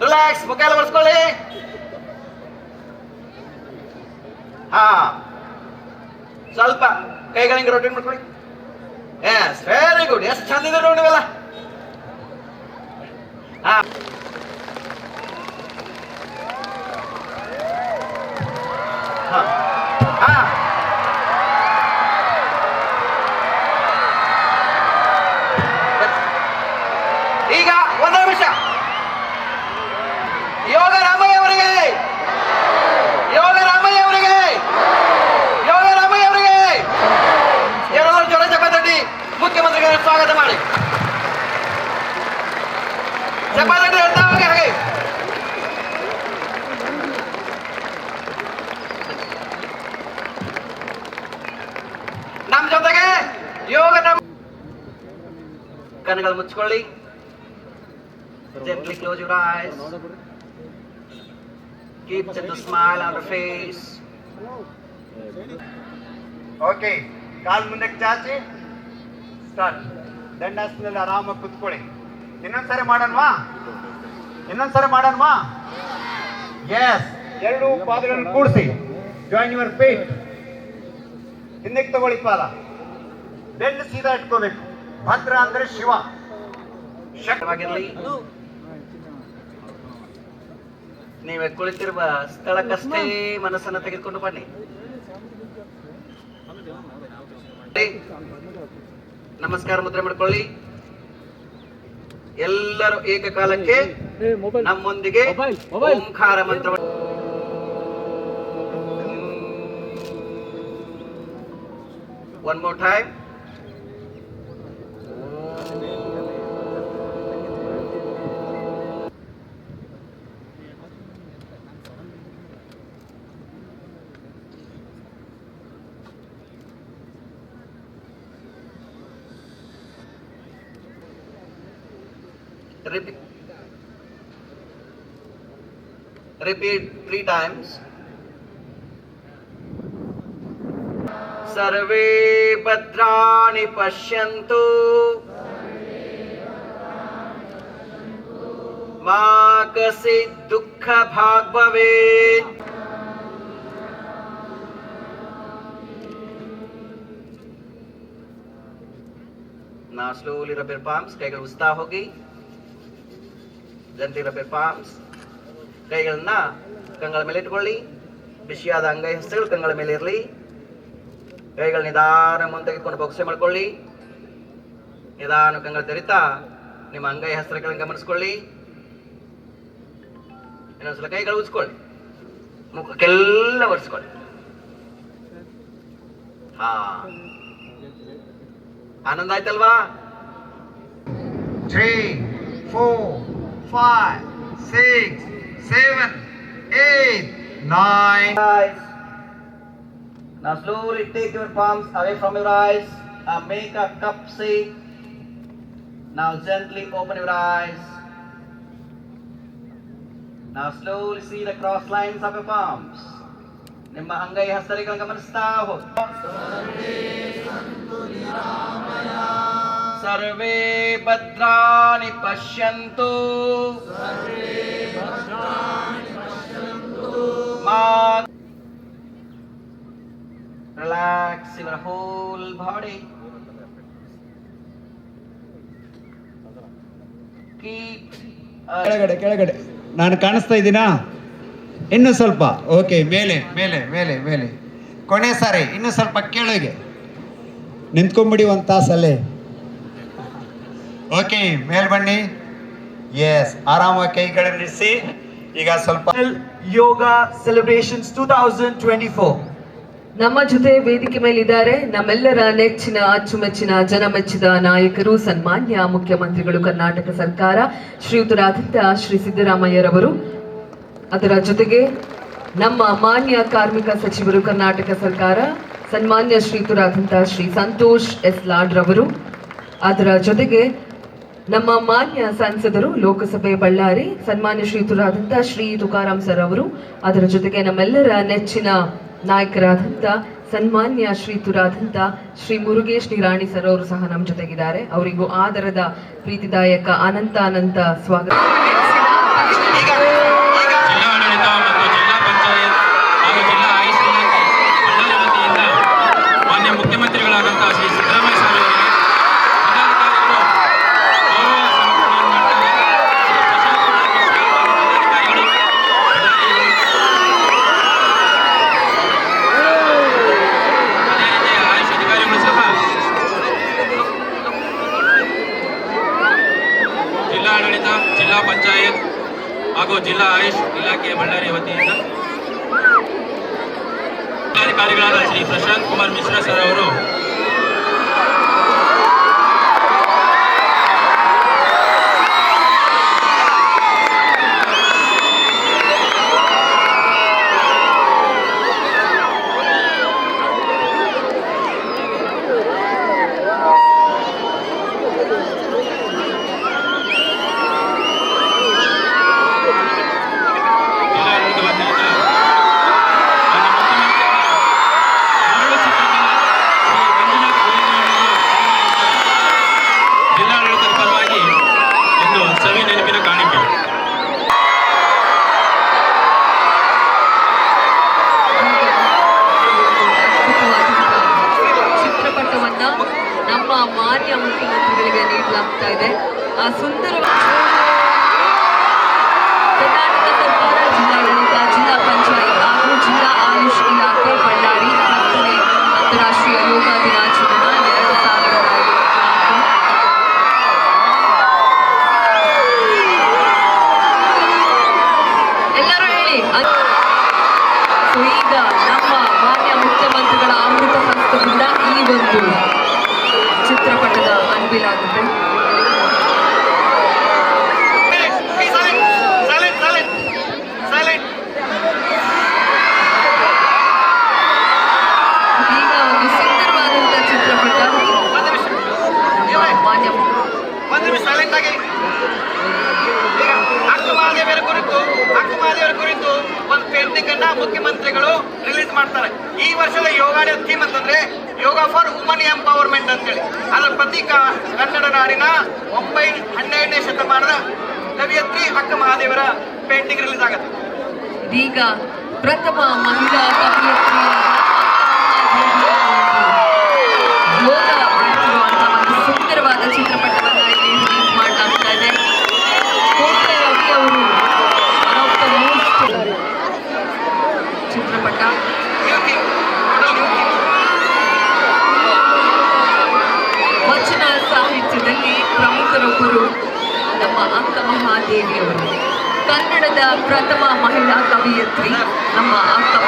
Relax ಮುಖ ಎಲ್ಲ ಬರ್ಸ್ಕೊಳ್ಳಿ ಹಾ. ಸ್ವಲ್ಪ ಕೈಗಳಿಂಗ್ ರೊಟೇಟ್ ಮಾಡ್ಕೊಳ್ಳಿ. ಎಸ್ ವೆರಿ ಗುಡ್ ಎಷ್ಟು ಚಂದ ಇದೆ ನೋಡಿವಲ್ಲ ಹಾ. ಈಗ ಒಂದು ನಿಮಿಷ ಯೋಗ ರಾಮಯ್ಯ ಅವರಿಗೆ ಯೋಗ ರಾಮಯ್ಯ ಅವರಿಗೆ ಯೋಗ ರಾಮಯ್ಯ ಅವರಿಗೆ ಎರಡು ಜೋರ ಚಪಾತಡ್ಡಿ ಮುಖ್ಯಮಂತ್ರಿಗಳ ಸ್ವಾಗತ ಮಾಡಿ ಚಪಾತಡ್ಡಿ ಹೇಳ್ತಾ ಹೋಗಿ ಹಾಗೆ ನಮ್ಮ ಜೊತೆಗೆ ಯೋಗ ನಮ್ಮ ಕಣ್ಣುಗಳು ಮುಚ್ಕೊಳ್ಳಿ. Gently close your eyes. Keep gentle smile on your face. Okay ಕಾಲ್ ಮುಂದಕ್ಕೆ ಚಾಚಿ. ಸ್ಟಾರ್ಟ್ ದಂಡಾಸನದಲ್ಲಿ ಆರಾಮಾಗಿ ಕುತ್ಕೊಳ್ಳಿ. ಇನ್ನೊಂದ್ಸರಿ ಮಾಡೋಣವಾ? ಇನ್ನೊಂದ್ಸರಿ ಮಾಡೋಣವಾ? ಎಸ್ ಎರಡು ಪಾದಗಳನ್ನು ಕೂಡಿಸಿ. ಜಾಯಿನ್ ಯುವರ್ ಫೀಟ್ ಹಿಂದಕ್ಕೆ ತಗೊಳ್ಳಿ ಪಾದ. ಬೆನ್ನು ಸೀದಾ ಇಟ್ಕೋಬೇಕು. ಭದ್ರ ಅಂದ್ರೆ ಶಿವ. ನೀವೇ ಕುಳಿತಿರುವ ಸ್ಥಳಕ್ಕಷ್ಟೇ ಮನಸ್ಸನ್ನ ತೆಗೆದುಕೊಂಡು ಬನ್ನಿ. ನಮಸ್ಕಾರ ಮುದ್ರೆ ಮಾಡ್ಕೊಳ್ಳಿ. ಎಲ್ಲರೂ ಏಕಕಾಲಕ್ಕೆ ನಮ್ಮೊಂದಿಗೆ ಓಂಕಾರ ಮಂತ್ರ one more time repeat repeat three times सर्वे भद्राणि पश्यन्तु मा कश्चित् दुःखभाग् भवेत् Now slowly rub your palms, take usta hogi. Rub the palms ಕೈಗಳನ್ನ ಕಂಗಳ ಮೇಲೆ ಇಟ್ಕೊಳ್ಳಿ. ಬಿಸಿಯಾದ ಅಂಗೈ ಹಸ್ತಗಳು ಕಂಗಳ ಮೇಲೆ ಇರಲಿ. ಕೈಗಳು ನಿಧಾನ ಮುಂದೆ ತೆಗೆದುಕೊಂಡು ಬೊಕ್ಸೆ ಮಾಡ್ಕೊಳ್ಳಿ. ನಿಧಾನ ಕಂಗಳ ತೆರಿತಾ ನಿಮ್ಮ ಅಂಗೈ ಹಸ್ತಗಳನ್ನು ಗಮನಿಸ್ಕೊಳ್ಳಿ. ಇನ್ನೊಂದ್ಸಲ ಕೈಗಳು ಉಜ್ಕೊಳ್ಳಿ. ಮುಖಕ್ಕೆಲ್ಲ ಒರೆಸ್ಕೊಳ್ಳಿ. ಹಾ. ಆನಂದ ಆಯ್ತಲ್ವಾ? Three four Five six seven eight nine eyes. Now slowly take your palms away from your eyes. Uh, make a cup shape. Now gently open your eyes. Now slowly see the cross lines of your palms. ನಿಮ್ಮ ಅಂಗೈ ಹಸ್ತರಿಗಳನ್ನು ಗಮನಿಸ್ತಾ ಹೋಗಿ ಸರ್ವೇ ಭದ್ರಾಣಿ ಪಶ್ಯಂತು. ಮಾ your whole body. Keep ಕೆಳಗಡೆ ಕೆಳಗಡೆ. ನಾನು ಕಾಣಿಸ್ತಾ ಇದ್ದೀನಾ? ಇನ್ನು ಸ್ವಲ್ಪ. ಓಕೆ, ಮೇಲೆ ಮೇಲೆ ಮೇಲೆ ಮೇಲೆ. ಕೊನೆ ಸಾರಿ, ಇನ್ನು ಸ್ವಲ್ಪ ಕೆಳಗೆ. ನಿಂತ್ಕೊಂಬಿಡಿ ಒಂದು ತಾಸಲ್ಲೇ. ಓಕೆ ಮೇಲ್ ಬನ್ನಿ. ಎಸ್ ಆರಾಮಾಗಿ ಕೈಗಳನ್ನಿರಿಸಿ ಈಗ ಸ್ವಲ್ಪ yoga celebrations two thousand twenty four ನಮ್ಮ ಜೊತೆ ವೇದಿಕೆ ಮೇಲಿದ್ದಾರೆ ನಮ್ಮೆಲ್ಲರ ನೆಚ್ಚಿನ ಅಚ್ಚುಮೆಚ್ಚಿನ ಜನಮೆಚ್ಚಿದ ನಾಯಕರು ಸನ್ಮಾನ್ಯ ಮುಖ್ಯಮಂತ್ರಿಗಳು ಕರ್ನಾಟಕ ಸರ್ಕಾರ ಶ್ರೀಯುತರಾದಂಥ ಶ್ರೀ ಸಿದ್ದರಾಮಯ್ಯರವರು. ಅದರ ಜೊತೆಗೆ ನಮ್ಮ ಮಾನ್ಯ ಕಾರ್ಮಿಕ ಸಚಿವರು ಕರ್ನಾಟಕ ಸರ್ಕಾರ ಸನ್ಮಾನ್ಯ ಶ್ರೀಯುತರಾದಂಥ ಶ್ರೀ ಸಂತೋಷ್ ಎಸ್ ಲಾಡ್ರವರು. ಅದರ ಜೊತೆಗೆ ನಮ್ಮ ಮಾನ್ಯ ಸಂಸದರು, ಲೋಕಸಭೆ ಬಳ್ಳಾರಿ, ಸನ್ಮಾನ್ಯ ಶ್ರೀಯುತರಾದಂಥ ಶ್ರೀ ತುಕಾರಾಮ್ ಸರ್ ಅವರು. ಅದರ ಜೊತೆಗೆ ನಮ್ಮೆಲ್ಲರ ನೆಚ್ಚಿನ ನಾಯಕರಾದಂತ, ಸನ್ಮಾನ್ಯ ಶ್ರೀತುರಾದಂತ ಶ್ರೀ ಮುರುಗೇಶ್ ನಿರಾಣಿ ಸರ್ ಅವರು ಸಹ ನಮ್ಮ ಜೊತೆಗಿದ್ದಾರೆ. ಅವರಿಗೂ ಆದರದ ಪ್ರೀತಿದಾಯಕ ಅನಂತ ಅನಂತ ಸ್ವಾಗತ. ಜಿಲ್ಲಾ ಇಲಾಖೆಯ ಬಳ್ಳಾರಿಯ ಬಳ್ಳಾರಿ ವತಿಯಿಂದ ಅಧಿಕಾರಿಗಳಾದ ಶ್ರೀ ಪ್ರಶಾಂತ್ ಕುಮಾರ್ ಮಿಶ್ರಾ ಸರ್ ಅವರು ನೀಡಲಾಗ್ತಾ ಇದೆ. ಆ ಸುಂದರ ಜಿಲ್ಲಾಡಳಿತ ಜಿಲ್ಲಾ ಪಂಚಾಯತ್ ಹಾಗೂ ಆಯುಷ್ ಇಲಾಖೆ, ಬಳ್ಳಾರಿ, ಹತ್ತನೇ ಅಂತಾರಾಷ್ಟ್ರೀಯ ಯೋಗ ದಿನಾಚರಣೆ ನಮ್ಮ ಮಾನ್ಯ ಮುಖ್ಯಮಂತ್ರಿಗಳ ಅಮೃತ ಈ ಒಂದು ಚಿತ್ರಪಟದ ಅನ್ವಿಲ್ ಆಗುತ್ತೆ ಸೈಲೆಂಟ್ ಸೈಲೆಂಟ್ ಸೈಲೆಂಟ್ ಈಗ ಒಂದು ಸುಂದರವಾದಂತ ಚಿತ್ರಪಟ ಒಂದು ನಿಮಿಷ ನಮ್ಮ ಮಾನ್ಯ ಒಂದು ನಿಮಿಷ ಸೈಲೆಂಟ್ ಆಗಿ ಈಗ ಅಕ್ಕ ಮಹಾದೇವರ ಕುರಿತು ಅಕ್ಕ ಮಹಾದೇವರ ಕುರಿತು ಒಂದು ಪೇಂಟಿಂಗ್ ಅನ್ನ ಮುಖ್ಯಮಂತ್ರಿಗಳು ರಿಲೀಸ್ ಮಾಡ್ತಾರೆ. ಈ ವರ್ಷದ ಯೋಗ ಡೇ ಥೀಮ್ ಅಂತಂದ್ರೆ ಯೋಗ ಫಾರ್ ವುಮನ್ ಎಂಪವರ್ಮೆಂಟ್ ಅಂತೇಳಿ. ಅದರ ಪ್ರತಿ ಕನ್ನಡ ನಾಡಿನ ಒಂಬೈ ಹನ್ನೆರಡನೇ ಶತಮಾನದ ಕವಿಯತ್ರಿ ಅಕ್ಕ ಮಹಾದೇವರ ಪೇಂಟಿಂಗ್ ರಿಲೀಸ್ ಆಗುತ್ತೆ. ಈಗ ಪ್ರಥಮ ಮಹಿಳಾ ವಚನ ಸಾಹಿತ್ಯದಲ್ಲಿ ಪ್ರಮುಖರೊಬ್ಬರು ನಮ್ಮ ಅಕ್ಕ ಮಹಾದೇವಿಯವರು. ಕನ್ನಡದ ಪ್ರಥಮ ಮಹಿಳಾ ಕವಿಯತ್ರಿ ನಮ್ಮ ಅಕ್ಕ